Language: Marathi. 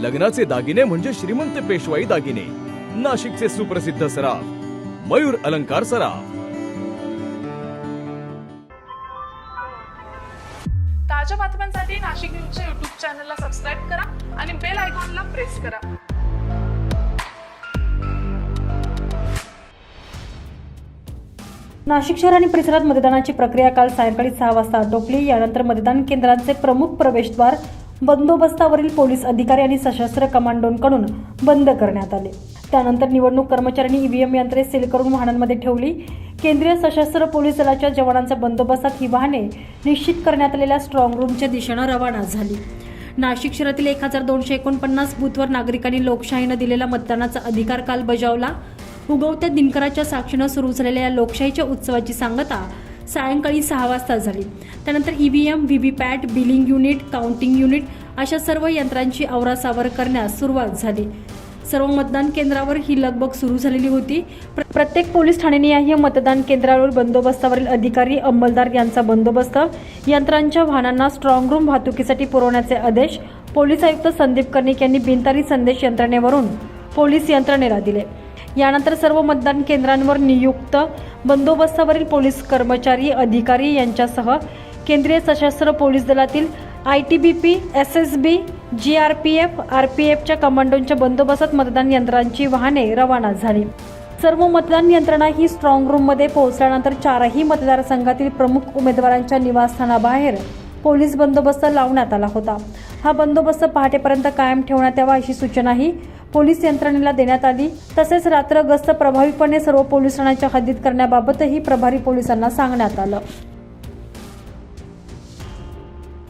लग्नाचे दागिने म्हणजे श्रीमंत पेशवाई दागिने. नाशिकचे सुप्रसिद्ध सराफ मयूर अलंकार सराफ. ताज्या बातम्यांसाठी नाशिक न्यूजच्या युट्यूब चॅनलला सबस्क्राईब करा आणि बेल आयकॉनला प्रेस करा. नाशिक शहर आणि परिसरात मतदानाची प्रक्रिया काल सायंकाळी सहा वाजता आटोपली. यानंतर मतदान केंद्रांचे प्रमुख प्रवेशद्वार बंदोबस्तावरील पोलीस अधिकारी आणि सशस्त्र कमांडोंकडून बंद करण्यात आले. त्यानंतर निवडणूक कर्मचाऱ्यांनी ईव्हीएम यंत्रे सील करून वाहनांमध्ये ठेवली. केंद्रीय सशस्त्र पोलीस दलाच्या जवानांच्या बंदोबस्तात ही वाहने निश्चित करण्यात आलेल्या स्ट्रॉंग रूमच्या दिशेनं रवाना झाली. नाशिक शहरातील एक हजार दोनशे एकोणपन्नास बूथवर नागरिकांनी लोकशाहीनं दिलेला मतदानाचा अधिकार काल बजावला. उगवत्या दिनकराच्या साक्षीनं सुरू झालेल्या या लोकशाहीच्या उत्सवाची सांगता सायंकाळी सहा वाजता झाली. त्यानंतर EVM PAT billing unit counting unit अशा सर्व यंत्रांची आवरासावर करण्यास सुरुवात झाली. सर्व मतदान केंद्रावर ही लगबग सुरू झालेली होती. प्र- प्रत्येक पोलीस ठाण्याने मतदान केंद्रावर बंदोबस्तावरील अधिकारी अंमलदार यांचा बंदोबस्त यंत्रांच्या वाहनांना स्ट्रॉंग रूम वाहतुकीसाठी पुरवण्याचे आदेश पोलीस आयुक्त संदीप कर्णिक यांनी बिनतारी संदेश यंत्रणेवरून पोलीस यंत्रणेला दिले. यानंतर सर्व मतदान केंद्रांवर नियुक्त बंदोबस्तावरील पोलीस कर्मचारी अधिकारी यांच्यासह केंद्रीय सशस्त्र पोलीस दलातील I T B P S S B G R P F R P एफच्या कमांडोंच्या बंदोबस्तात मतदान यंत्रांची वाहने रवाना झाली. सर्व मतदान यंत्रणा ही स्ट्रॉंग रूममध्ये पोहोचल्यानंतर चारही मतदारसंघातील प्रमुख उमेदवारांच्या निवासस्थानाबाहेर पोलीस बंदोबस्त लावण्यात आला होता. हा बंदोबस्त पहाटेपर्यंत कायम ठेवण्यात यावा अशी सूचनाही पोलीस यंत्रणेला देण्यात आली. तसेच रात्र गस्त प्रभावीपणे सर्व पोलीस ठाण्याच्या हद्दीत करण्याबाबतही प्रभारी पोलिसांना सांगण्यात आलं.